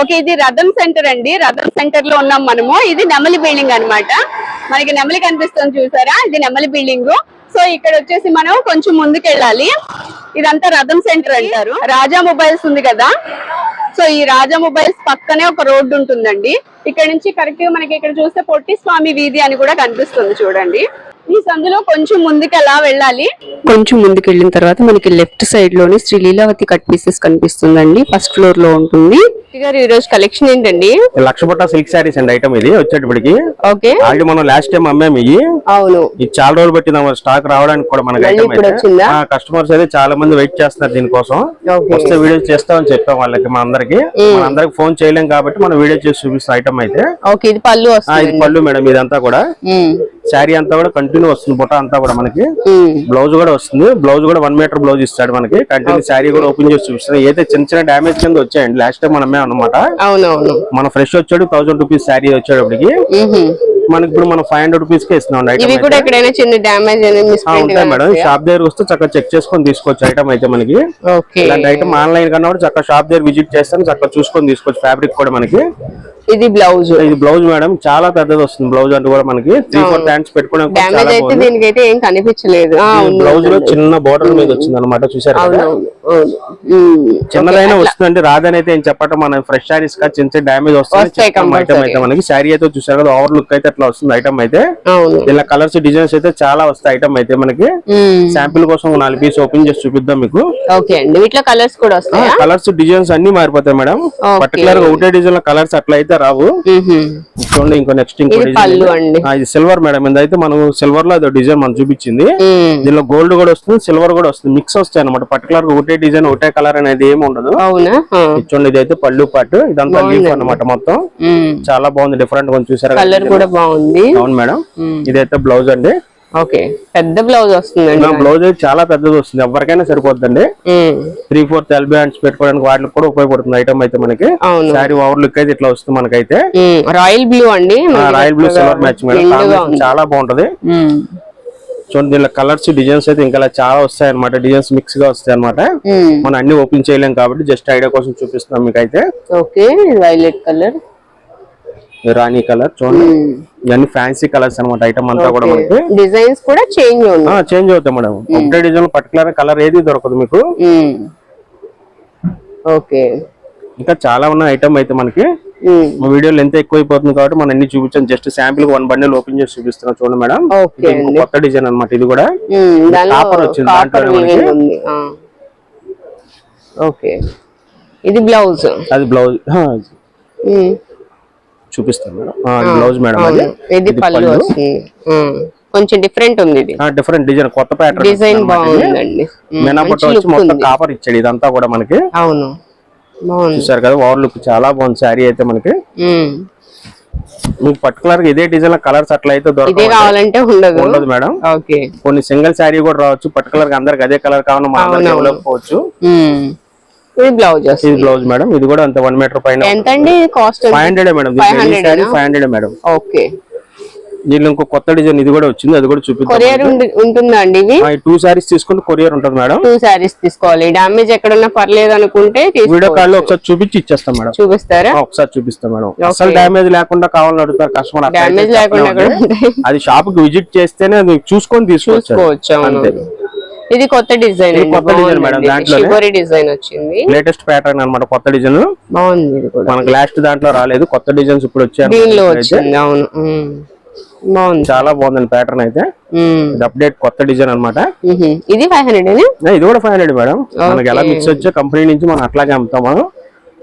Okay ఇది రథం centre అండి. రథం సెంటర్లో ఉన్నాం మనము. ఇది నెమలి బిల్డింగ్ అన్నమాట. మనకి నెమలి కనిపిస్తుంది చూసారా? ఇది నెమలి బిల్డింగ్. సో ఇక్కడ వచ్చేసి మనం కొంచెం ముందుకు వెళ్ళాలి ఇదంతా రథం సెంటర్ అంటారు. రాజా మొబైల్స్ ఉంది కదా? సో ఈ రాజా మొబైల్స్ పక్కనే ఒక రోడ్డు ఉంటుందండి. ఇక్కడ నుంచి కరెక్ట్గా మనకి ఇక్కడ చూస్తే పొట్టి స్వామి వీధి అని కూడా కనిపిస్తుంది చూడండి. ఈ సందులో కొంచెం ముందుకు అలా వెళ్ళాలి. కొంచెం ముందుకు వెళ్ళిన తర్వాత మనకి లెఫ్ట్ సైడ్లోని శ్రీ లీలావతి కట్ పీసెస్ కనిపిస్తుందండి. ఫస్ట్ ఫ్లోర్లో ఉంటుంది. గారు ఈ రోజు కలెక్షన్ ఏంటండి? లక్ష పట్ట సిల్క్ శారీస్ అండి ఐటమ్ ఇది వచ్చేటప్పటికి. ఓకే. ఆల్రెడీ మనం లాస్ట్ టైం అమ్మాము ఇవి. అవును. ఇది చాలా రోజులు పట్టింది స్టాక్ రావడానికి కూడా మనకి ఐటమ్? కస్టమర్స్ అయితే. చాలా మంది వెయిట్ చేస్తున్నారు దీనికోసం. వస్తే వీడియో చేస్తామని చెప్పాం వాళ్ళకి మన అందరికి. మన అందరికి ఫోన్ చేయలేం కాబట్టి మనం వీడియో చేసి చూపిస్తాం ఐటమ్ అయితే. ఓకే ఇది పళ్ళు వస్తుంది ఇది పళ్ళు మేడం ఇదంతా కూడా. శారీ అంతా కూడా కంటిన్యూ వస్తుంది బుట్ట అంతా కూడా మనకి. బ్లౌజ్ కూడా వస్తుంది బ్లౌజ్ కూడా వన్ మీటర్ బ్లౌజ్ ఇస్తాడు మనకి. కంటిన్యూ శారీ కూడా ఓపెన్ చేసి చూపిస్తాం ఏదైతే చిన్న చిన్న డామేజ్ కింద వచ్చాయండి లాస్ట్ టైం మనమే అన్నమాట. అవునవును. మన ఫ్రెష్ వచ్చాడు థౌసండ్ రూపీస్ శారీ వచ్చేటప్పటికి. మనకి ఇప్పుడు మనం ఫైవ్ హండ్రెడ్ రూపీస్కి ఇస్తున్నాం ఇవి ఐటమ్ కూడా ఎక్కడైనా చిన్న డ్యామేజ్ అనేది మిస్ప్రింట్ ఉంటాయి మేడం. షాప్ దగ్గర వస్తే చక్కగా చెక్ చేసుకొని తీసుకోవచ్చు ఐటమ్ అయితే మనకి. ఇలాంటి ఐటమ్ ఆన్లైన్ కన్నా కూడా చక్కగా షాప్ దగ్గర విజిట్ చేస్తాను చక్కగా చూసుకొని తీసుకోవచ్చు. ఫ్యాబ్రిక్ కూడా మనకి. ఇది బ్లౌజ్. ఇది బ్లౌజ్ మేడం చాలా పెద్దది వస్తుంది. బ్లౌజ్ అంటే కూడా మనకి త్రీ ఫోర్ ప్యాంట్స్ పెట్టుకోవడానికి అయితే దీనికి అయితే ఏం కనిపించలేదు. బ్లౌజ్లో చిన్న బోర్డర్ మీద వచ్చింది అనమాట చూసారు. చిన్నదైనా వస్తుందండి రాదని అయితే ఏం చెప్పటం మన ఫ్రెష్ శారీస్ కా చిన్న డామేజ్ వస్తుంది ఐటమ్ compulsory. అయితే మనకి. శారీ అయితే చూసారు కదా ఓవర్ లుక్ అయితే అట్లా వస్తుంది ఐటమ్ అయితే. ఇలా కలర్స్ డిజైన్స్ అయితే చాలా వస్తాయి ఐటమ్ అయితే మనకి. శాంపిల్ కోసం ఒక నాలుగు పీస్ ఓపెన్ చేసి చూపిద్దాం మీకు. ఓకే అండి. వీటిలో కలర్స్ కూడా వస్తాయా? కలర్స్ డిజైన్స్ అన్ని మారిపోతాయి మేడం. పర్టికులర్గా ఒకటే డిజైన్లో కలర్స్ అట్లా అయితే రావు. చూడండి ఇంకో నెక్స్ట్ ఇంకో ఇది ఇది సిల్వర్ మేడం ఇదైతే మనం సిల్వర్లో డిజైన్ మనం చూపించింది. దీనిలో గోల్డ్ కూడా వస్తుంది సిల్వర్ కూడా వస్తుంది. మిక్స్ వస్తాయి అనమాట పర్టికులర్గా ఒకటే డిజైన్ ఒకటే కలర్ అనేది ఏమి ఉండదు. అవునా? ఆ. ఇది చూడండి ఇదైతే పళ్ళు పాటు ఇదంతా లీఫ్ అన్నమాట మొత్తం. చాలా బాగుంది డిఫరెంట్ కొంచెం చూసారా కలర్ కూడా బాగుంది. అవును మేడం ఇదైతే బ్లౌజ్ అండి. ఓకే. పెద్ద బ్లౌజ్ వస్తుందండి బ్లౌజ్ చాలా పెద్దది వస్తుంది. ఎవరికైనా సరిపోద్దండి. ఉమ్. త్రీ ఫోర్త్ ఎల్బీ హ్యాండ్స్ పెట్టుకోవడానికి వాటికి కూడా ఉపయోగపడుతుంది ఐటమ్ అయితే మనకి. శారీ ఓవర్ లుక్ అయితే ఇట్లా వస్తుంది మనకైతే. రాయల్ బ్లూ అండి. Royal blue silver match madam. చాలా బాగుంటది. చూడండి దీనిలో కలర్స్ డిజైన్స్ అయితే ఇంకా చాలా వస్తాయి అనమాట డిజైన్స్ మిక్స్గా వస్తాయి అనమాట. మనం అన్ని ఓపెన్ చేయలేం కాబట్టి జస్ట్ ఐడియా కోసం చూపిస్తున్నాం మీకు అయితే ఓకే వైలెట్ కలర్ రాణి కలర్ చూడండి. ఇవన్నీ ఫ్యాన్సీ కలర్స్ అనమాట ఐటమ్ అంతా కూడా మనకి. డిజైన్స్ కూడా చేంజ్ చేంజ్ అవుతాయి మేడం. ఒకటే డిజైన్ పర్టికులర్ కలర్ ఏది దొరకదు మీకు. ఓకే. ఇంకా చాలా ఉన్న ఐటమ్ అయితే మనకి. మా వీడియో లెంత్ ఎక్కువైపోతుంది కాబట్టి మనం అన్ని చూపించాం? Just sample one bundle open చేసి చూపిస్తున్నాం చూడండి మేడం. కొత్త డిజైన్ అన్నమాట ఇది కూడా. వచ్చింది కాపర్ మనకి. ఉంది. ఆ. ఓకే. ఇది బ్లౌజ్ అది బ్లౌజ్ చూపిస్తాను. మేడం బ్లౌజ్ మేడం అది. ఇది పళ్ళు. కొంచెం డిఫరెంట్ ఉంది ఇది. డిఫరెంట్ డిజైన్ కొత్త ప్యాటర్న్ డిజైన్ బాగుందండి. మెనాపట్ట వచ్చి మొత్తం కాపర్ ఇచ్చాడు. ఇదంతా కూడా మనకి అవును. బాగుంది. చూసారు కదా ఓవర్ లుక్ చాలా బాగుంది. శారీ అయితే మనకి. మీకు పర్టికులర్గా ఇదే డిజైన్ కలర్స్ అట్లా అయితే కావాలంటే ఉండదు. ఉండదు మేడం. ఓకే. కొన్ని సింగిల్ శారీ కూడా రావచ్చు. పర్టికులర్గా అందరికి అదే కలర్ కావాలని మనం ఉమ్. ఇది బ్లౌజ్ ఇది బ్లౌజ్ మేడం ఇది కూడా అంత వన్ మీటర్ పైన ఎంత అండి cost five hundred madam 500 sari five hundred madam. Okay. దీనిలో ఇంకో కొత్త డిజైన్ ఇది కూడా వచ్చింది అది కూడా చూపిద్దాం కొరియర్ ఉంటుందా అండి ఇవి టూ శారీస్ తీసుకుంటే కొరియర్ ఉంటుంది మేడం. టూ శారీస్ తీసుకోవాలి. డామేజ్ ఎక్కడున్నా పర్లేదు అనుకుంటే వీడియో కాల్లో ఒకసారి చూపించి ఇచ్చేస్తాం మేడం. చూపిస్తారా? ఒకసారి చూపిస్తాం మేడం. అసలు డ్యామేజ్ లేకుండా కావాలని అడుగుతారు కస్టమర్ డామేజ్ లేకుండా. అది షాప్కి విజిట్ చేస్తేనే అది చూసుకొని తీసుకోవచ్చు అంతే. ఇది కొత్త డిజైన్ కొత్త design మేడం. షిబోరి డిజైన్ వచ్చింది. లేటెస్ట్ ప్యాటర్న్ అన్నమాట కొత్త డిజైన్. బాగుంది మనకి లాస్ట్ దాంట్లో రాలేదు. కొత్త డిజైన్స్ ఇప్పుడు వచ్చాయి దీనిలో అయితే వచ్చింది. అవును. బాగుంది. చాలా బాగుందండి ప్యాటర్న్ అయితే. అప్డేట్ కొత్త డిజైన్ అన్నమాట. ఉహు. ఇది ఫైవ్ హండ్రెడ్ ఇది కూడా ఫైవ్ హండ్రెడ్ మేడం. మనకి ఎలా మిక్స్ వచ్చే కంపెనీ నుంచి మనం అట్లాగే అమ్ముతాం మనం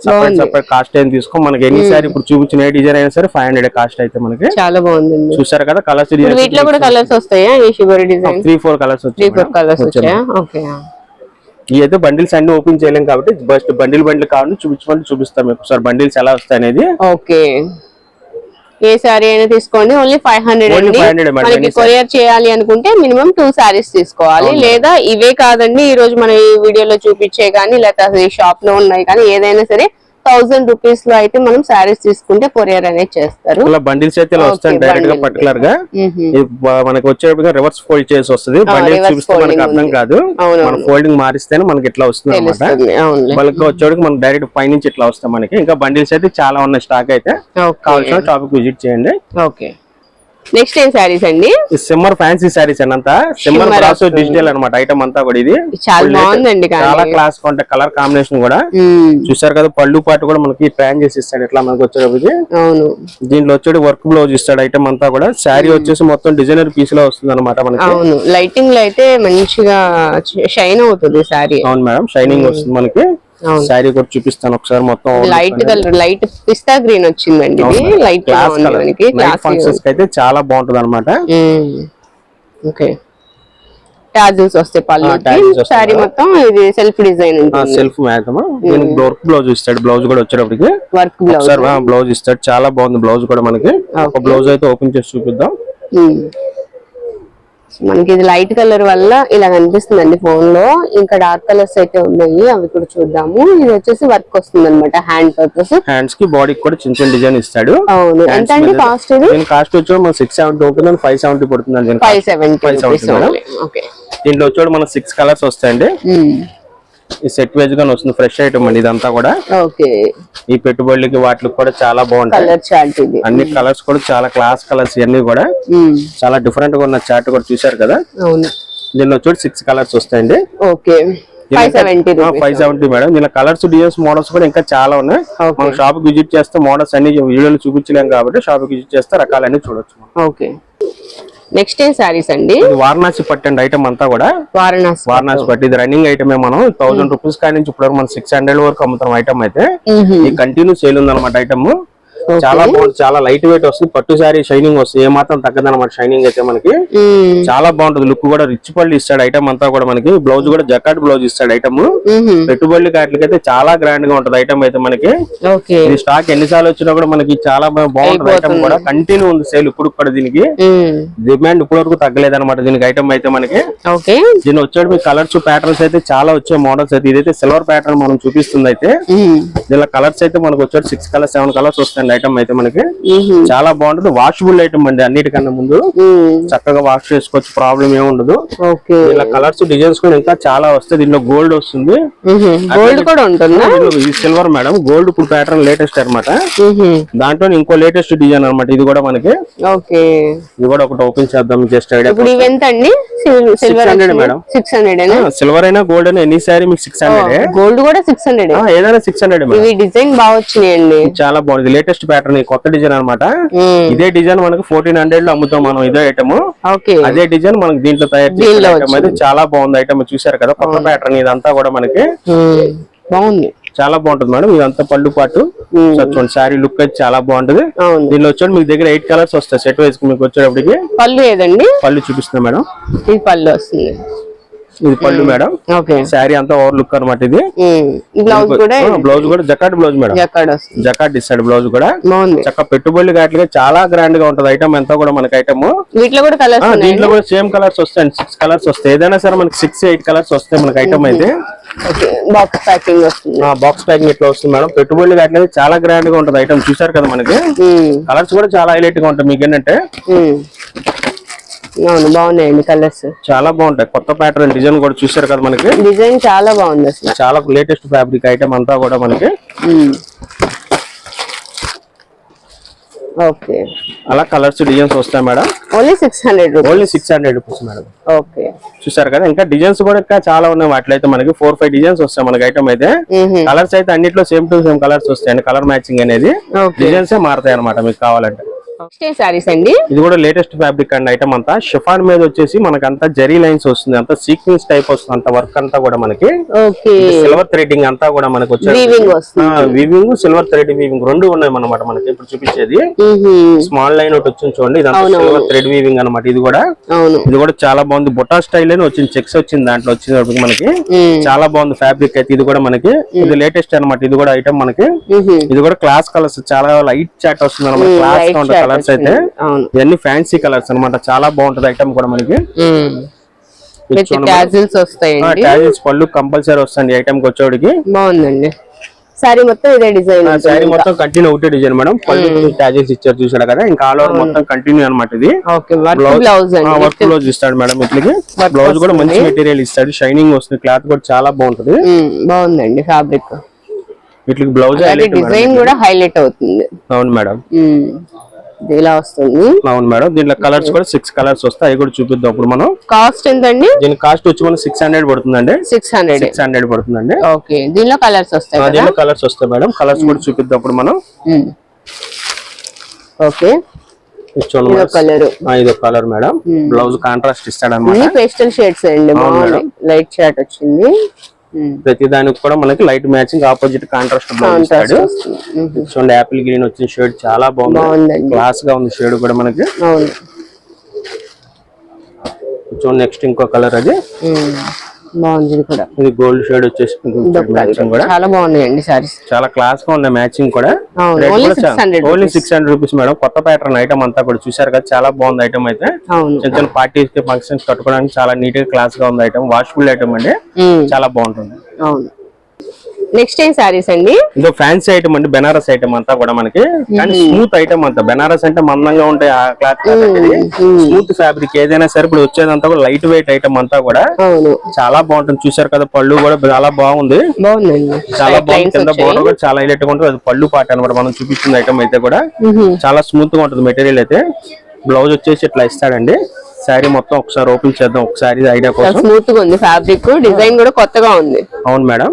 సపరేట్ సపరేట్ కాస్ట్ ఏం తీసుకో. మనకి ఎన్నిసారి ఇప్పుడు చూపించిన డిజైన్ అయినా సరే ఫైవ్ హండ్రెడ్ కాస్ట్ అయితే మనకి. చాలా బాగుంది చూసారు కదా కలర్స్ వీటిలో కూడా కలర్స్ వస్తాయా? త్రీ ఫోర్ కలర్స్ వచ్చాయి ఫోర్ కలర్స్ వచ్చాయా ఓకే అయితే బండిల్స్ అన్ని ఓపెన్ చేయలేం కాబట్టి బస్ట్ బండిల్ బండిల్ కావాలని చూపించమని చూపిస్తాం ఒకసారి బండిల్స్ ఎలా వస్తాయి అనేది. ఓకే ఏ సారీ అయినా తీసుకోండి. ఓన్లీ ఫైవ్ హండ్రెడ్ Only అండి. 500 మేడం, మనకి కొరియర్ చేయాలి అనుకుంటే మినిమం టూ సారీస్ తీసుకోవాలి. లేదా ఇవే కాదండి ఈ రోజు మన ఈ వీడియోలో చూపించే కానీ లేకపోతే షాప్లో ఉన్నాయి కానీ ఏదైనా సరే థౌసండ్ రూపీస్లో అయితే మనం శారీస్ తీసుకుంటే కొరియర్ అనేది చేస్తారు. ఇలా బండిల్స్ అయితే ఇలా వస్తాయి డైరెక్ట్గా. పర్టికులర్గా. మనకి వచ్చేటప్పుడు రివర్స్ ఫోల్డ్ చేసి వస్తుంది. బండిల్స్ reverse చూపిస్తే మనకి అర్థం. కాదు. మన ఫోల్డింగ్ మారిస్తేనే మనకి ఇట్లా వస్తుంది అనమాట గా వచ్చేటికి మనకి డైరెక్ట్ పైనుంచి ఇట్లా వస్తాయి మనకి. ఇంకా బండిల్స్ అయితే చాలా ఉన్నాయి స్టాక్ అయితే. కావాల్సిన షాప్కి విజిట్ చేయండి. ఓకే నెక్స్ట్ ఏం శారీస్ అండి? సిమ్మర్ ఫ్యాన్సీ సారీస్ అంతా సిమ్మర్ బ్రాసో. డిజిటల్ అన్నమాట ఐటమ్ అంతా కూడా ఇది. చాలా బాగుందండి. చాలా క్లాస్ ఉంటాయి కలర్ కాంబినేషన్ కూడా. చూసారు కదా పళ్ళు పాటు కూడా మనకి ప్లాన్ చేసి ఇస్తాడు ఇట్లా మనకి వచ్చేటప్పటికి. అవును. దీంట్లో వచ్చేది వర్క్ బ్లౌజ్ ఇస్తాడు ఐటమ్ అంతా కూడా. శారీ వచ్చేసి మొత్తం డిజైనర్ పీస్లో వస్తుంది అనమాట మనకి. అవును. లైటింగ్లో అయితే మంచిగా షైన్ అవుతుంది శారీ అవును మేడం షైనింగ్ వస్తుంది మనకి. శారీ కూడా చూపిస్తాను ఒకసారి మొత్తం లైట్ కలర్ లైట్ పిస్తా గ్రీన్ వచ్చిందండి ఇది. లైట్ క్లాస్ మనకి ఫంక్షన్స్కి అయితే చాలా బాగుంటది అనమాట ఓకే. టాజిల్స్ వస్తాయి పళ్ళు. శారీ మొత్తం ఇది self design self work blouse ఇస్తాడు బ్లౌజ్ కూడా వచ్చేటప్పటికి. వర్క్ బ్లౌజ్ బ్లౌజ్ ఇస్తాడు. చాలా బాగుంది బ్లౌజ్ కూడా మనకి. ఒక బ్లౌజ్ అయితే ఓపెన్ చేసి చూపిద్దాం. మనకి ఇది లైట్ కలర్ వల్ల ఇలా కనిపిస్తుందండి ఫోన్లో. ఇంకా డార్క్ కలర్స్ అయితే ఉన్నాయి అవి కూడా చూద్దాము. ఇది వచ్చేసి వర్క్ వస్తుంది అనమాట హ్యాండ్ పర్పస్ హ్యాండ్స్కి బాడీకి కూడా చిన్న చిన్న డిజైన్ ఇస్తాడు. అవును. ఎంత అండి కాస్ట్ ఇది? కాస్ట్ వచ్చి మన six seventy open five seventy పడుతుంది five. Seventy 570 rupees madam. Okay దీంట్లో వచ్చి మన సిక్స్ కలర్స్ వస్తాయండి. ఈ సెట్ వైజ్గా వస్తుంది ఫ్రెష్ ఐటమ్ అండి ఇదంతా కూడా. ఓకే. ఈ పెట్టుబడులకి వాటికి కూడా చాలా బాగుంటాయి. అన్ని కలర్స్ కూడా చాలా క్లాస్ కలర్స్ ఇవన్నీ కూడా మ్మ్. చాలా డిఫరెంట్గా ఉన్న చార్ట్ కూడా చూసారు కదా? దీనిలో వచ్చి సిక్స్ కలర్స్ వస్తాయండి. ఓకే. Five seventy madam. దీనిలో కలర్స్ డిజైన్స్ మోడల్స్ కూడా ఇంకా చాలా ఉన్నాయి. మనం షాప్ విజిట్ చేస్తే మోడల్స్ అన్ని వీడియోలు చూపించలేం కాబట్టి షాప్ విజిట్ చేస్తే రకాలన్నీ చూడొచ్చు ఓకే. నెక్స్ట్ ఏం శారీస్ అండి? వారణాసి పట్టండి ఐటమ్ అంతా కూడా. వారణాసి వారణాసి పట్టు. ఇది రన్నింగ్ ఐటమే మనం. థౌసండ్ రూపీస్ కాడి నుంచి ఇప్పుడు మనం సిక్స్ హండ్రెడ్ వరకు అమ్ముతున్నాం ఐటమ్ అయితే. ఈ కంటిన్యూ సేల్ ఉంది అనమాట ఐటమ్ చాలా బాగుంటుంది చాలా లైట్ వెయిట్ వస్తుంది. పట్టు శారీ షైనింగ్ వస్తుంది. ఏ మాత్రం తగ్గదు అనమాట షైనింగ్ అయితే మనకి. చాలా బాగుంటుంది. లుక్ కూడా రిచ్ పళ్ళు ఇస్తాడు ఐటమ్ అంతా కూడా మనకి. బ్లౌజ్ కూడా జకాట్ బ్లౌజ్ ఇస్తాడు ఐటమ్. పెట్టుబడులు అయితే చాలా గ్రాండ్గా ఉంటది ఐటమ్ అయితే మనకి. ఇది స్టాక్ ఎన్నిసార్లు వచ్చినా కూడా మనకి చాలా బాగుంటది ఐటమ్ కూడా. కంటిన్యూ ఉంది సేల్ ఇప్పుడు కూడా దీనికి. డిమాండ్ ఇప్పుడు వరకు తగ్గలేదు అనమాట దీనికి ఐటమ్ అయితే మనకి. దీని వచ్చాడు మీ కలర్స్ ప్యాటర్న్స్ అయితే చాలా వచ్చే మోడల్స్ అయితే. ఇదైతే సిల్వర్ ప్యాటర్న్ మనం చూపిస్తుంది అయితే. దీనిలో కలర్స్ అయితే మనకు వచ్చాడు six colours seven colours item అయితే మనకి. చాలా బాగుంటుంది. వాషబుల్ ఐటమ్ అండి అన్నిటికన్నా ముందు. చక్కగా వాష్ చేసుకోవచ్చు ప్రాబ్లం ఏమి ఉండదు. ఓకే. ఇలా కలర్స్ డిజైన్స్ కూడా ఇంకా చాలా వస్తాయి. దీనిలో గోల్డ్ వస్తుంది. గోల్డ్ కూడా ఉంటుందా? ఇది సిల్వర్ మేడం గోల్డ్ ఇప్పుడు ప్యాటర్న్ లేటెస్ట్ అన్నమాట. మ్మ్. దాంట్లో ఇంకో లేటెస్ట్ డిజైన్ అన్నమాట. ఇది కూడా మనకి. ఓకే. ఇది కూడా ఒకటి ఓపెన్ చేద్దాం జస్ట్ ఐడియా ఎంత అండి? Silver 600 madam. Six hundred silver అయినా గోల్డ్ అయినా ఎన్ని సారీ మీకు సిక్స్ హండ్రెడ్ గోల్డ్ కూడా సిక్స్ హండ్రెడ్ ఏదైనా సిక్స్ హండ్రెడ్ డిజైన్ బాగా వచ్చినాయండి. చాలా బాగుంది. లేటెస్ట్ ప్యాటర్న్ కొత్త డిజైన్ అన్నమాట. మ్మ్. ఇదే డిజైన్ మనకి ఫోర్టీన్ హండ్రెడ్లో అమ్ముతాం మనం ఇదే ఐటమ్ ఓకే. అదే డిజైన్ మనకి దీంట్లో తయారు చేసిన ఐటమ్ అయితే చాలా బాగుంది ఐటమ్ చూసారు కదా కొత్త ప్యాటర్న్ ఇదంతా కూడా మనకి. బాగుంది. చాలా బాగుంటుంది మేడం ఇదంతా పళ్ళు పాటు. చూడండి శారీ లుక్ అయితే చాలా బాగుంటది. దీనిలో వచ్చాడు మీకు దగ్గర ఎయిట్ కలర్స్ వస్తాయి. సెట్ వైజ్ మీకు వచ్చేటప్పటికి పళ్ళు ఏదండి? పళ్ళు చూపిస్తున్నా మేడం. ఇది పళ్ళు వస్తుంది. ఇది పళ్ళు మేడం. శారీ అంతా ఓవర్ లుక్ అనమాట ఇది. బ్లౌజ్ కూడా బ్లౌజ్ కూడా జకాట్ బ్లౌజ్ మేడం. జకాట్ ఇస్తాడు బ్లౌజ్ కూడా. చక్క పెట్టుబడులు గాట్లుగా చాలా గ్రాండ్గా ఉంటది ఐటమ్ అంతా కూడా మనకి ఐటమ్ వీటిలో కూడా కలర్స్ దీంట్లో కూడా సేమ్ కలర్స్ వస్తాయండి సిక్స్ కలర్స్ వస్తాయి. ఏదైనా సరే మనకి సిక్స్ ఎయిట్ కలర్స్ వస్తాయి మనకి ఐటమ్ అయితే. బాక్స్ ప్యాకింగ్ బాక్స్ ప్యాకింగ్ ఇట్లా వస్తుంది మేడం. పెట్టుబడులు గాట్లేదు చాలా గ్రాండ్గా ఉంటది ఐటమ్ చూసారు కదా మనకి. కలర్స్ కూడా చాలా హైలైట్గా ఉంటాయి. మీకు ఏంటంటే. అవును బాగున్నాయండి కలర్స్ చాలా బాగుంటాయి. కొత్త ప్యాటర్న్ డిజైన్ కూడా చూసారు కదా మనకి? డిజైన్ చాలా బాగుంది అసలు. చాలా లేటెస్ట్ ఫ్యాబ్రిక్ ఐటమ్ అంతా కూడా మనకి. ఓకే. అలా కలర్స్ డిజైన్స్ వస్తాయి madam. Only six hundred rupees only six hundred rupees madam. Okay. చూసారు కదా? ఇంకా డిజైన్స్ కూడా ఇంకా చాలా ఉన్నాయి. వాటిలో అయితే మనకి ఫోర్ ఫైవ్ డిజైన్స్ వస్తాయి మనకి ఐటమ్ అయితే. కలర్స్ అయితే అన్నిట్లో సేమ్ టు సేమ్ కలర్స్ వస్తాయండి. కలర్ మ్యాచింగ్ అనేది. డిజైన్స్ మారుతాయి అనమాట మీకు కావాలంటే. శారీస్ అండి. ఇది కూడా లేటెస్ట్ ఫ్యాబ్రిక్ అండి ఐటమ్ అంతా. షిఫాన్ మీద వచ్చేసి మనకి అంతా జరీ లైన్స్ వస్తుంది. అంతా సీక్వెన్స్ టైప్ వస్తుంది. అంత వర్క్ అంతా కూడా మనకి. ఓకే. సిల్వర్ థ్రెడింగ్ అంతా కూడా మనకి వీవింగ్ వస్తుంది. వివింగ్ సిల్వర్ థ్రెడ్ వీవింగ్ రెండు ఉన్నాయి అనమాట మనకి. ఇప్పుడు చూపించేది. స్మాల్ లైన్ ఒకటి వచ్చింది చూడండి. ఇదంతా సిల్వర్ థ్రెడ్ వీవింగ్ అనమాట ఇది కూడా. అవును. ఇది కూడా చాలా బాగుంది. బొటా స్టైల్ అని వచ్చింది. చెక్స్ వచ్చింది దాంట్లో వచ్చినప్పుడు మనకి. చాలా బాగుంది ఫ్యాబ్రిక్ అయితే. ఇది కూడా మనకి. ఇది లేటెస్ట్ అన్నమాట. ఇది కూడా ఐటమ్ మనకి. ఇది కూడా క్లాస్ కలర్స్ చాలా లైట్ చాట్ వస్తుంది అనమాట క్లాస్ కలర్స్ అయితే ఇవన్నీ ఫ్యాన్సీ కలర్స్ అన్నమాట. చాలా బాగుంటది ఐటమ్ కూడా మనకి. టాజిల్స్ పళ్ళు కంపల్సరీ వస్తుంది ఐటమ్ వచ్చేవాడికి. బాగుందండి. సారీ మొత్తం ఇదే డిజైన్ శారీ మొత్తం కంటిన్యూ ఒకటే డిజైన్ మేడం. పళ్ళు ట్యాజెస్ ఇచ్చారు చూసాడు కదా. ఇంకా ఆల్ ఓవర్ మొత్తం కంటిన్యూ అన్నమాట ఇది. బ్లౌజ్ వర్క్ బ్లౌజ్ ఇస్తాడు మేడం ఇట్లకి బ్లౌజ్ కూడా మంచి మెటీరియల్ ఇస్తాడు. షైనింగ్ వస్తుంది. క్లాత్ కూడా చాలా బాగుంటది. బాగుందండి ఫ్యాబ్రిక్ వీటికి బ్లౌజ్ డిజైన్ కూడా హైలైట్ అవుతుంది. అవును మేడం. ఇలా వస్తుంది. అవును మేడం. దీంట్లో కలర్స్ కూడా సిక్స్ కలర్స్ వస్తాయి. అవి కూడా చూపిద్దాం అప్పుడు మనం. కాస్ట్ ఎంతండి? దీని కాస్ట్ వచ్చి మనకి సిక్స్ హండ్రెడ్ పడుతుందండి. సిక్స్ హండ్రెడ్ సిక్స్ హండ్రెడ్ పడుతుందండి. ఓకే దీనిలో కలర్స్ వస్తాయి దీంట్లో కలర్స్ వస్తాయి మేడం. కలర్స్ కూడా చూపిద్దాం అప్పుడు మనం. ఓకే. కలర్ ఇది కలర్ మేడం. బ్లౌజ్ కాంట్రాస్ట్ ఇస్తాడు అనమాట పేస్టల్ షేడ్స్ అండి. లైట్ షార్ట్ వచ్చింది. ప్రతి దానికి కూడా మనకి లైట్ మ్యాచింగ్ ఆపోజిట్ కాంట్రాస్ట్ ఇస్తాడు. ఉమ్. చూడండి యాపిల్ గ్రీన్ వచ్చిన షేడ్ చాలా బాగుంది. క్లాస్గా ఉంది షేడ్ కూడా మనకి. చూడండి నెక్స్ట్ ఇంకో కలర్ అది. ఉమ్. బాగుంది ఇది కూడా. ఇది గోల్డ్ షేడ్ వచ్చేసి కూడా. చాలా బాగున్నాయండి సారీస్ చాలా క్లాస్గా ఉంది మ్యాచింగ్ కూడా. Only six hundred rupees madam. కొత్త ప్యాటర్న్ ఐటమ్ అంతా కూడా చూసారు కదా చాలా బాగుంది ఐటమ్ అయితే. చిన్న చిన్న పార్టీస్కి ఫంక్షన్స్ కట్టుకోవడానికి చాలా నీట్గా క్లాస్గా ఉంది ఐటమ్ వాషబుల్ ఐటమ్ అండి. చాలా బాగుంటుంది. అవును. నెక్స్ట్ ఏం సారీస్ అండి? ఇదో ఫ్యాన్సీ ఐటమ్ అండి బెనారస్ ఐటమ్ అంతా కూడా మనకి. కానీ స్మూత్ ఐటమ్ అంతా బెనారస్ అంటే మందంగా ఉంటాయి ఆ క్లాత్ స్మూత్ ఫ్యాబ్రిక్ ఏదైనా సరే ఇప్పుడు వచ్చేదంతా కూడా లైట్ వెయిట్ ఐటమ్ అంతా కూడా చాలా బాగుంటుంది. చూసారు కదా పళ్ళు కూడా చాలా బాగుంది. చాలా బాగుంది. కింద బోర్డర్ కూడా చాలా హైలైట్గా ఉంటుంది. అది పళ్ళు పాట అనమాట మనం చూపించిన ఐటమ్ అయితే కూడా చాలా స్మూత్గా ఉంటుంది మెటీరియల్ అయితే. బ్లౌజ్ వచ్చేసి ఇట్లా ఇస్తాడండి. శారీ మొత్తం ఒకసారి ఓపెన్ చేద్దాం. ఒకసారి ఐడియా కోసం. స్మూత్గా ఉంది ఫ్యాబ్రిక్ డిజైన్ కూడా కొత్తగా ఉంది. అవును మేడం.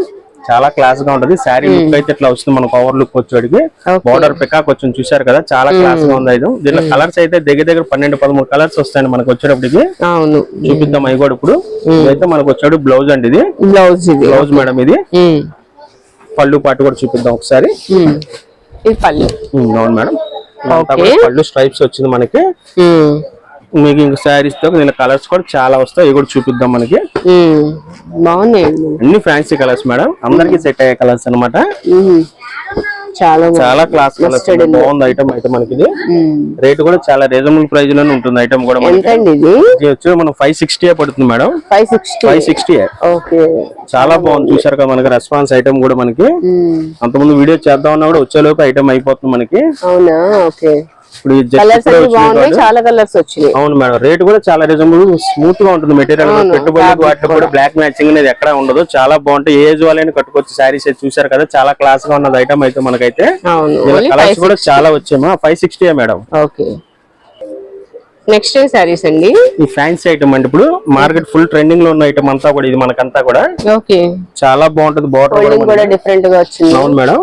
చాలా క్లాస్గా ఉంటది. శారీ లుక్ అయితే ఇట్లా వస్తుంది. మనకు ఓవర్ లుక్ వచ్చేటికి. బార్డర్ పికాక్ వచ్చి చూసారు కదా? చాలా క్లాస్గా ఉంది దీంట్లో కలర్స్ అయితే దగ్గర దగ్గర పన్నెండు పదమూడు కలర్స్ వస్తాయండి మనకు వచ్చేటప్పటికి. చూపిద్దాం అవి కూడా ఇప్పుడు. ఇదైతే మనకు వచ్చాడు బ్లౌజ్ అండి ఇది. బ్లౌజ్ ఇది. బ్లౌజ్ మేడం ఇది. పళ్ళు పాటు కూడా చూపిద్దాం ఒకసారి. ఇది అవును మేడం పళ్ళు స్ట్రైప్స్ వచ్చింది మనకి. మీకు ఇంక శారీస్తో దీని కలర్స్ కూడా చాలా వస్తాయి. ఇవి కూడా చూపిద్దాం మనకి. అన్ని ఫ్యాన్సీ కలర్స్ మేడం అందరికి సెట్ అయ్యే కలర్స్ అన్నమాట. ఉమ్. చాలా. చాలా క్లాస్ కలర్స్ బాగుంది ఐటమ్ అయితే మనకి ఇది. రేట్ కూడా చాలా రీజనబుల్ ప్రైస్లోనే ఉంటుంది ఐటమ్ కూడా ఇది? వచ్చి మనం ఫైవ్ సిక్స్టీ పడుతుంది madam five sixty five sixty చాలా బాగుంది. చూసారు కదా మనకి రెస్పాన్స్ ఐటమ్ కూడా మనకి. అంతకుముందు వీడియో చేద్దాం అన్నా కూడా వచ్చేలోపు ఐటమ్ అయిపోతుంది మనకి. అవునా? ఓకే. ఇప్పుడు కలర్స్ అన్ని బాగున్నాయి. చాలా కలర్స్ వచ్చినాయి. అవును మేడం రేట్ కూడా చాలా రీజనబుల్ స్మూత్గా ఉంటుంది మెటీరియల్ పెట్టుబడి వాటిలో కూడా బ్లాక్ మ్యాచింగ్ అనేది ఎక్కడ ఉండదు. చాలా బాగుంటాయి. ఏజ్ వాళ్ళని కట్టుకోవచ్చు. శారీస్ చూసారు కదా చాలా క్లాస్గా ఉన్నది ఐటమ్ అయితే మనకైతే. కలర్స్ కూడా చాలా వచ్చాయి five sixty madam. Okay next ఏ సారీస్ అండి. ఈ ఫ్యాన్సీ ఐటమ్ అండి ఇప్పుడు మార్కెట్ ఫుల్ ట్రెండింగ్లో ఉన్న ఐటమ్ అంతా కూడా ఇది మనకంతా కూడా. ఓకే. చాలా బాగుంటది బార్డర్ కూడా. డిఫరెంట్గా వచ్చింది. అవును మేడం.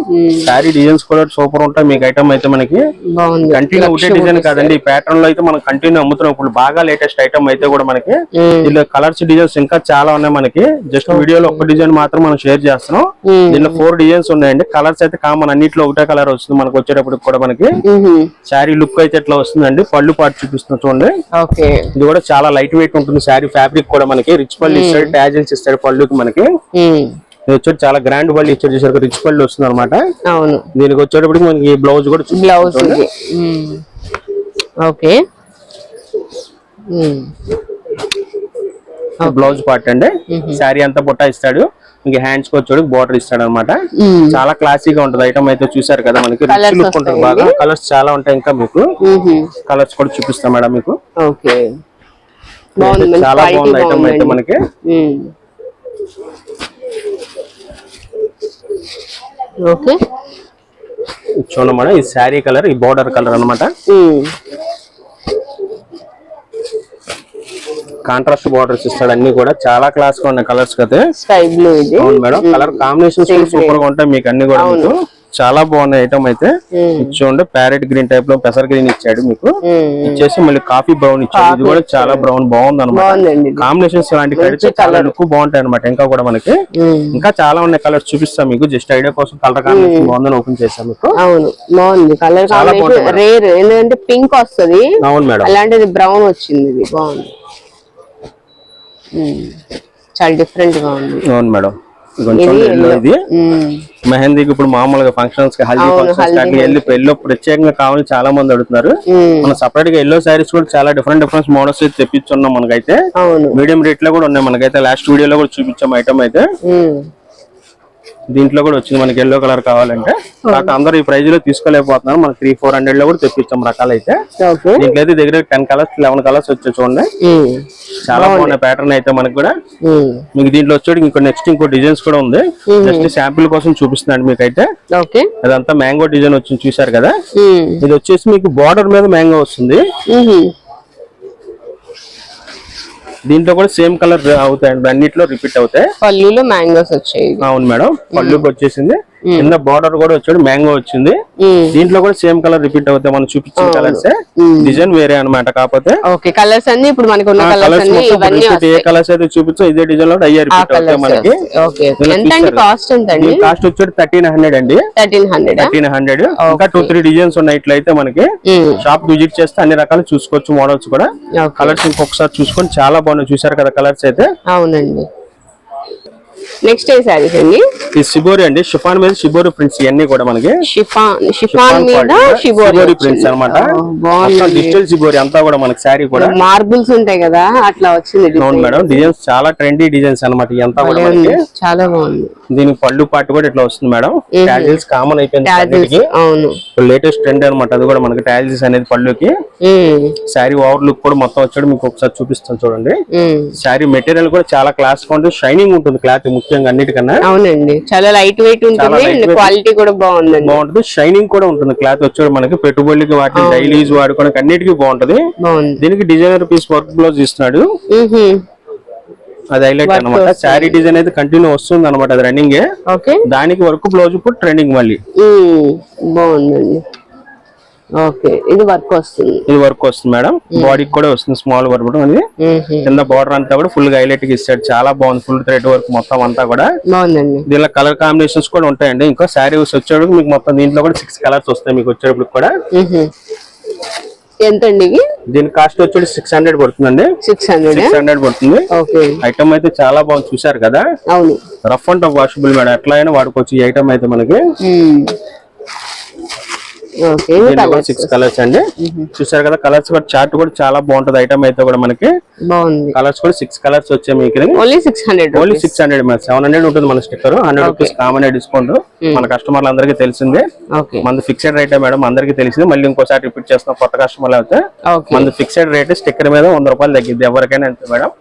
శారీ డిజైన్స్ కూడా సూపర్ ఉంటాయి మీకు ఐటమ్ అయితే మనకి. బాగుంది. కంటిన్యూ ఒకటే డిజైన్ కాదండి ఈ ప్యాటర్న్లో అయితే మనం కంటిన్యూ అమ్ముతున్నాం. ఇప్పుడు బాగా లేటెస్ట్ ఐటమ్ అయితే కూడా మనకి. దీనిలో కలర్స్ డిజైన్స్ ఇంకా చాలా ఉన్నాయి మనకి. జస్ట్ వీడియోలో ఒక డిజైన్ మాత్రం మనం షేర్ చేస్తున్నాం. దీనిలో ఫోర్ డిజైన్స్ ఉన్నాయండి. కలర్స్ అయితే కామన్ అన్నిట్లో ఒకటే కలర్ వస్తుంది మనకు వచ్చేటప్పుడు కూడా మనకి. శారీ లుక్ అయితే ఇట్లా వస్తుందండి? పళ్ళు పాటు చూపిస్తున్నా చూడండి ఓకే. ఇది కూడా చాలా లైట్ వెయిట్ ఉంటుంది. శారీ ఫ్యాబ్రిక్ కూడా మనకి. రిచ్ పళ్ళు ఇస్తాడు ట్యాజల్స్ ఇస్తాడు పళ్ళుకి మనకి. వచ్చేది చాలా గ్రాండ్ పళ్ళు ఇచ్చాడు చూసారు రిచ్ పళ్ళు వస్తుంది అనమాట అవును. దీనికి వచ్చేటప్పటికి మనకి బ్లౌజ్ కూడా. బ్లౌజ్. ఓకే. బ్లౌజ్ పార్ట్ అండి. శారీ అంతా బుట్ట ఇస్తాడు. ఇంక హ్యాండ్స్కి వచ్చాడు బోర్డర్ ఇస్తాడు అనమాట. చాలా క్లాసీగా ఉంటది. ఐటమ్ అయితే చూసారు కదా మనకి. లుక్ ఉంటుంది బాగా. కలర్స్ చాలా ఉంటాయి ఇంకా మీకు. కలర్స్ కూడా చూపిస్తాం మేడం మీకు. చాలా బాగుంది ఐటమ్ అయితే మనకి. ఓకే. చూడండి మేడం ఈ శారీ కలర్ ఈ బోర్డర్ కలర్ అన్నమాట. కాంట్రాస్ట్ బోర్డర్స్ ఇస్తాడు అన్ని కూడా. చాలా క్లాస్గా ఉన్నాయి కలర్స్ అయితే స్కై బ్లూ ఇది. అవును మేడం. కలర్ కాంబినేషన్స్ సూపర్గా ఉంటాయి మీకు అన్ని కూడా మీకు. చాలా బాగున్నాయి ఐటమ్ అయితే. ఇది చూడండి ప్యారెట్ గ్రీన్ టైప్లో పెసర్ గ్రీన్ ఇచ్చాడు మీకు. ఉమ్. ఇచ్చేసి మళ్ళీ కాఫీ బ్రౌన్ ఇచ్చాడు. ఇది కూడా చాలా బ్రౌన్ బాగుంది అనమాట. కాంబినేషన్స్ లాంటి లుక్ బాగుంటాయి అనమాట ఇంకా కూడా మనకి. ఇంకా చాలా ఉన్నాయి కలర్స్ చూపిస్తాం మీకు. జస్ట్ ఐడియా కోసం కలర్ కాంబినేషన్ బాగుందని ఓపెన్ చేసాం మీకు. అవును. బాగుంది. కలర్ రేర్ ఎందుకంటే పింక్ వస్తది. అవును మేడం. అలాంటిది బ్రౌన్ వచ్చింది ఇది. బాగుంది. చాలా డిఫరెంట్గా ఉంది. అవును మేడం. ఇది. మెహందీకి ఇప్పుడు మామూలుగా ఫంక్షన్స్కి హల్దీ ఫంక్షన్స్ ఎల్లో ఎల్లో ప్రత్యేకంగా కావాలి చాలా మంది అడుగుతున్నారు. మనం సపరేట్గా ఎల్లో సారీస్ కూడా చాలా డిఫరెంట్ డిఫరెంట్ మోడల్స్ అయితే తెప్పించున్నాం మనకైతే. మీడియం రేట్లో కూడా ఉన్నాయి. మనకైతే లాస్ట్ వీడియోలో కూడా చూపించాం ఐటమ్ అయితే. దీంట్లో కూడా వచ్చింది. మనకి ఎల్లో కలర్ కావాలంటే. కాక అందరూ ఈ ప్రైజ్లో తీసుకోలేకపోతున్నారు. మనకి త్రీ ఫోర్ హండ్రెడ్లో కూడా తెప్పించాం రకాలైతే. దీంట్లో అయితే దగ్గర టెన్ కలర్స్ లెవెన్ కలర్స్ వచ్చాయి చూడండి. చాలా బాగున్నాయి ప్యాటర్న్ అయితే మనకి కూడా. మీకు దీంట్లో వచ్చేది ఇంకో నెక్స్ట్ ఇంకో డిజైన్స్ కూడా ఉంది. జస్ట్ శాంపిల్ కోసం చూపిస్తున్నాడు మీకు అయితే ఓకే. అదంతా మ్యాంగో డిజైన్ వచ్చింది చూసారు కదా. ఇది వచ్చేసి మీకు బార్డర్ మీద మ్యాంగో వస్తుంది. దీంట్లో కూడా సేమ్ కలర్ అవుతాయండి అన్నిట్లో రిపీట్ అవుతాయి. పళ్ళులో మ్యాంగోస్ వచ్చాయి అవును మేడం. పళ్ళుకి వచ్చేసింది. కింద బార్డర్ కూడా వచ్చాడు మ్యాంగో వచ్చింది. దీంట్లో కూడా సేమ్ కలర్ రిపీట్ అవుతాయి మనం చూపించిన కలర్స్ డిజైన్ వేరే అన్నమాట కాకపోతే ఓకే కలర్స్ అన్ని ఇప్పుడు మనకు ఏ కలర్స్ అయితే చూపించో ఇదే డిజైన్లో అయ్యే రిపీట్ అవుతాయి మనకి. కాస్ట్ వచ్చేది థర్టీన్ హండ్రెడ్ అండి. Thirteen hundred? ఇంకా టూ త్రీ డిజైన్స్ ఉన్నాయి ఇట్లయితే మనకి. షాప్ విజిట్ చేస్తే అన్ని రకాలు చూసుకోవచ్చు మోడల్స్ కూడా. కలర్స్ ఇంకొకసారి చూసుకొని చాలా బాగున్నాయి. చూసారు కదా కలర్స్ అయితే? అవునండి. నెక్స్ట్ ఏ శారీస్ అండి? ఈ షిబోరి అండి. షిఫాన్ మీద షిబోరి ప్రింట్స్ ఇవన్నీ కూడా మనకి షిఫాన్ షిఫాన్ మీద షిబోరి ప్రింట్స్ అనమాట డిజిటల్ షిబోరి అంతా కూడా మనకి శారీ కూడా. మార్బుల్స్ ఉంటాయి కదా అట్లా వచ్చింది అవును. మేడం డిజైన్స్ చాలా ట్రెండీ డిజైన్స్ అనమాట ఇదంతా కూడా చాలా బాగుంది. దీనికి పళ్ళు పాటు కూడా ఇట్లా వస్తుంది మేడం టాజిల్స్ కామన్ అయిపోయింది అవును. లేటెస్ట్ ట్రెండ్ అనమాట అది కూడా మనకి టాజిల్స్ అనేది పళ్ళుకి. శారీ ఓవర్ లుక్ కూడా మొత్తం వచ్చాడు మీకు ఒకసారి చూపిస్తాను చూడండి. శారీ మెటీరియల్ కూడా చాలా క్లాస్గా ఉంటుంది షైనింగ్ ఉంటుంది క్లాత్ ముఖ్యంగా అన్నిటికన్నా అవునండి. చాలా లైట్ వెయిట్ ఉంటుంది. క్వాలిటీ కూడా బాగుందండి. బాగుంటుంది. షైనింగ్ కూడా ఉంటుంది. క్లాత్ వచ్చాడు మనకి. పెట్టుబడులకి వాటి డైలీ యూజ్ వాడుకోవడానికి అన్నిటికీ బాగుంటది. బాగుంది. దీనికి డిజైనర్ పీస్ వర్క్ బ్లౌజ్ ఇస్తున్నాడు. అది హైలైట్ అన్నమాట. శారీ డిజైన్ అయితే కంటిన్యూ వస్తుంది అనమాట అది రన్నింగ్ ఓకే. దానికి వర్క్ బ్లౌజ్ ఇప్పుడు ట్రెండింగ్ మళ్ళీ. బాగుందండి. ఓకే ఇది వర్క్ వస్తుంది. ఇది వర్క్ వస్తుంది మేడం. బాడీకి కూడా వస్తుంది స్మాల్ వర్క్ ఉహు, కింద బార్డర్ అంతా కూడా ఫుల్గా హైలైట్ ఇస్తాడు. చాలా బాగుంది ఫుల్ థ్రెడ్ వర్క్ మొత్తం అంతా కూడా. దీనిలో కలర్ కాంబినేషన్స్ కూడా ఉంటాయండి. ఇంకా శారీ వచ్చేటప్పుడు మీకు మొత్తం దీంట్లో కూడా సిక్స్ కలర్స్ వస్తాయి మీకు వచ్చేటప్పుడు కూడా. ఎంతండి ఇవి? దీని కాస్ట్ వచ్చేది సిక్స్ హండ్రెడ్ పడుతుందండి. సిక్స్ హండ్రెడ్ సిక్స్ హండ్రెడ్ పడుతుంది. ఓకే. ఐటమ్ అయితే చాలా బాగుంది చూసారు కదా? అవును. Rough and washable madam. ఎట్లా అయినా వాడుకోవచ్చు ఈ ఐటమ్ అయితే మనకి ఉమ్. ఓకే ఇవి దీంట్లో కూడా colours. సిక్స్ కలర్స్ అండి. చూసారు కదా కలర్స్ కూడా చార్ట్ కూడా చాలా బాగుంటది ఐటమ్ అయితే కూడా మనకి. బాగుంది. కలర్స్ కూడా సిక్స్ కలర్స్ వచ్చాయి మీకు only six hundred only six hundred మన సెవెన్ హండ్రెడ్ ఉంటుంది మన sticker hundred rupees common discount మన కస్టమర్లు అందరికీ తెలిసిందే. మనది ఫిక్స్డ్ రేట్ మేడం అందరికీ తెలిసింది. మళ్ళీ ఇంకోసారి రిపీట్ చేస్తున్నాం కొత్త కస్టమర్లు అయితే మనది ఫిక్స్డ్ రేట్ స్టిక్కర్ మీద వంద రూపాయలు తగ్గిద్ది ఎవరికైనా అంతే మేడం.